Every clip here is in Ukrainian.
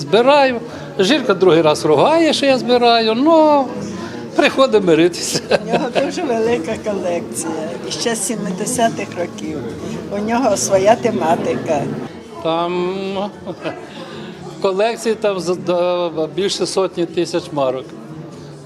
збираю. Жінка другий раз ругає, що я збираю, ну приходить миритися. У нього дуже велика колекція. І ще з 70-х років. У нього своя тематика. Там в колекції там більше сотні тисяч марок,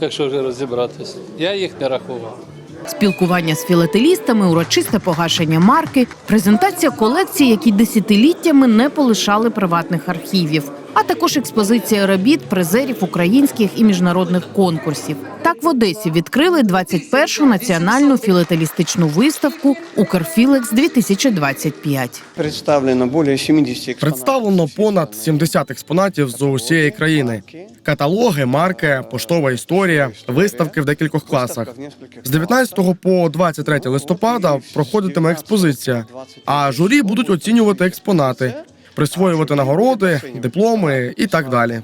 якщо вже розібратися. Я їх не рахував. Спілкування з філателістами, урочисте погашення марки, презентація колекцій, які десятиліттями не полишали приватних архівів, а також експозиція робіт призерів українських і міжнародних конкурсів. Так в Одесі відкрили 21-шу національну філателістичну виставку Укрфілекс 2025 Представлено более 70. Представлено понад 70 експонатів з усієї країни. Каталоги, марки, поштова історія, виставки в декількох класах. З 19 по 23 листопада проходитиме експозиція, а журі будуть оцінювати експонати, присвоювати нагороди, дипломи і так далі.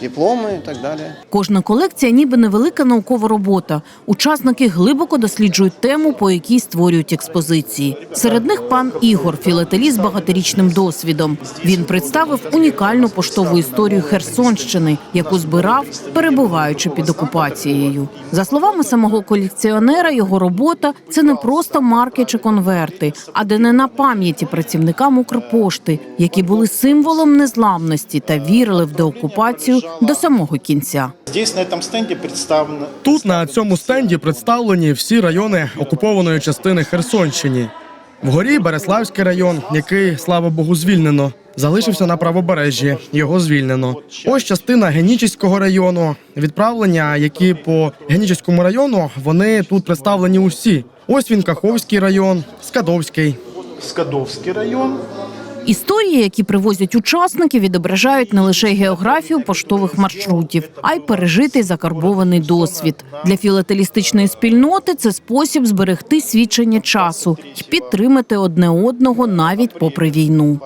Дипломи і так далі. Кожна колекція ніби невелика наукова робота. Учасники глибоко досліджують тему, по якій створюють експозиції. Серед них пан Ігор, філателіст з багаторічним досвідом. Він представив унікальну поштову історію Херсонщини, яку збирав, перебуваючи під окупацією. За словами самого колекціонера, його робота це не просто марки чи конверти, а на пам'яті працівникам Укрпошти, які були символом незламності та вірили в деокупацію до самого кінця. Тут на цьому стенді представлені всі райони окупованої частини Херсонщини. Вгорі Береславський район, який, слава Богу, звільнено. Залишився на правобережжі, його звільнено. Ось частина Генічеського району. Відправлення, які по Генічеському району, вони тут представлені усі. Ось він Каховський район, Скадовський. Скадовский район. Історії, які привозять учасники, відображають не лише географію поштових маршрутів, а й пережитий закарбований досвід. Для філателістичної спільноти це спосіб зберегти свідчення часу і підтримати одне одного навіть попри війну.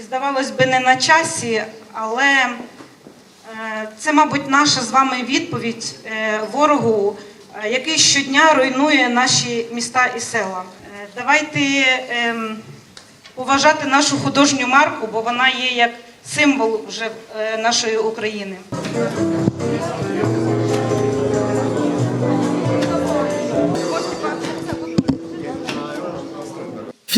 Здавалось би, не на часі, але е, це, мабуть, наша з вами відповідь е, ворогу, е, який щодня руйнує наші міста і села. Давайте поважати нашу художню марку, бо вона є як символ вже е, нашої України.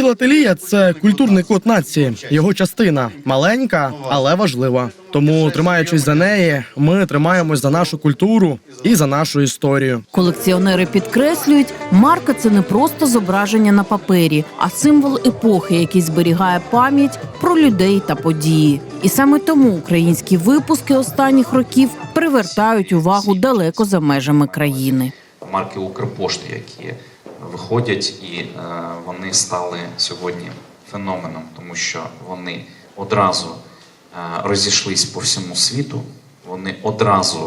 Філателія це культурний код нації, його частина маленька, але важлива. Тому, тримаючись за неї, ми тримаємось за нашу культуру і за нашу історію. Колекціонери підкреслюють, марка це не просто зображення на папері, а символ епохи, який зберігає пам'ять про людей та події. І саме тому українські випуски останніх років привертають увагу далеко за межами країни. марки Укрпошти, які виходять, і е, вони стали сьогодні феноменом, тому що вони одразу е, розійшлись по всьому світу, вони одразу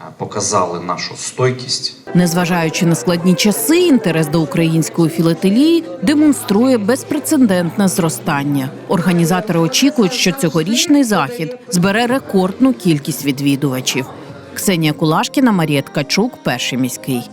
е, показали нашу стойкість. Незважаючи на складні часи, інтерес до української філателії демонструє безпрецедентне зростання. Організатори очікують, що цьогорічний захід збере рекордну кількість відвідувачів. Ксенія Кулашкіна, Марія Ткачук, перший міський.